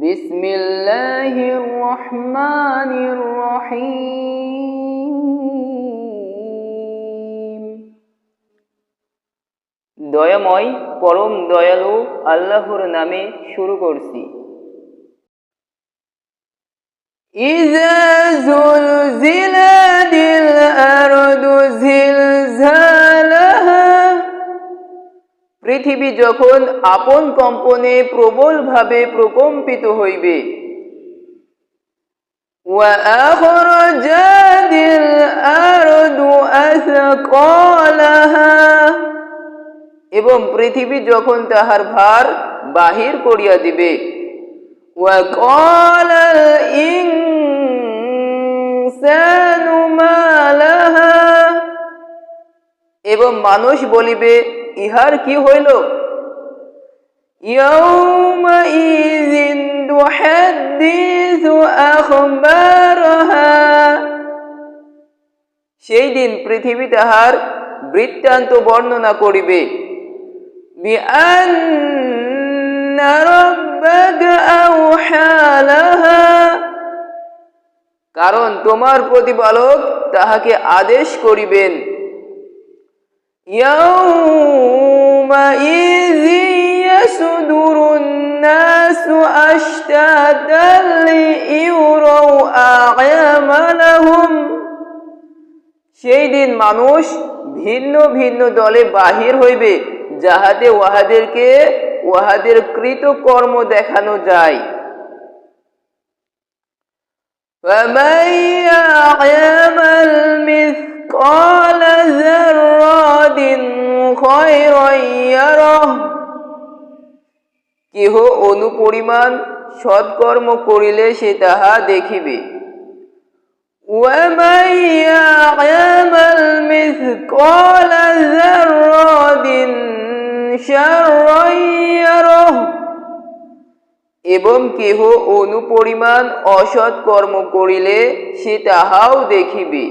بسم الله الرحمن الرحيم দয়াময় পরম দয়ালু আল্লাহর নামে শুরু করছি إذا زلزلت পৃথিবী যখন আপন কম্পনে প্রবলভাবে প্রকম্পিত হইবে وأخرجت الأرض أثقالها এবং পৃথিবী যখন তাহার ভার বাহির করিয়া দিবে وقال الإنسان ما لها এবং মানুষ বলিবে ইহার কি হইল يومئذ تحدث أخبارها সেই দিন পৃথিবী তাহার বৃত্তান্ত বর্ণনা করিবে بأن ربك أوحى لها কারণ তোমার প্রতিপালক তাহাকে আদেশ করিবেন يومئذ يصدر الناس أشتاتا ليروا أعمالهم সেই দিন মানুষ ভিন্ন ভিন্ন দলে বাহির হইবে যাহাতে উহাদেরকে উহাদের কৃত কর্ম দেখানো যায় فمن يعمل কেহ অনুপরিমাণ সৎকর্ম করিলে সে তাহা দেখিবে ومن يعمل مثقال ذرة شرا يره এবং কেহ অনুপরিমাণ অসৎ কর্ম করিলে সে তাহাও দেখিবে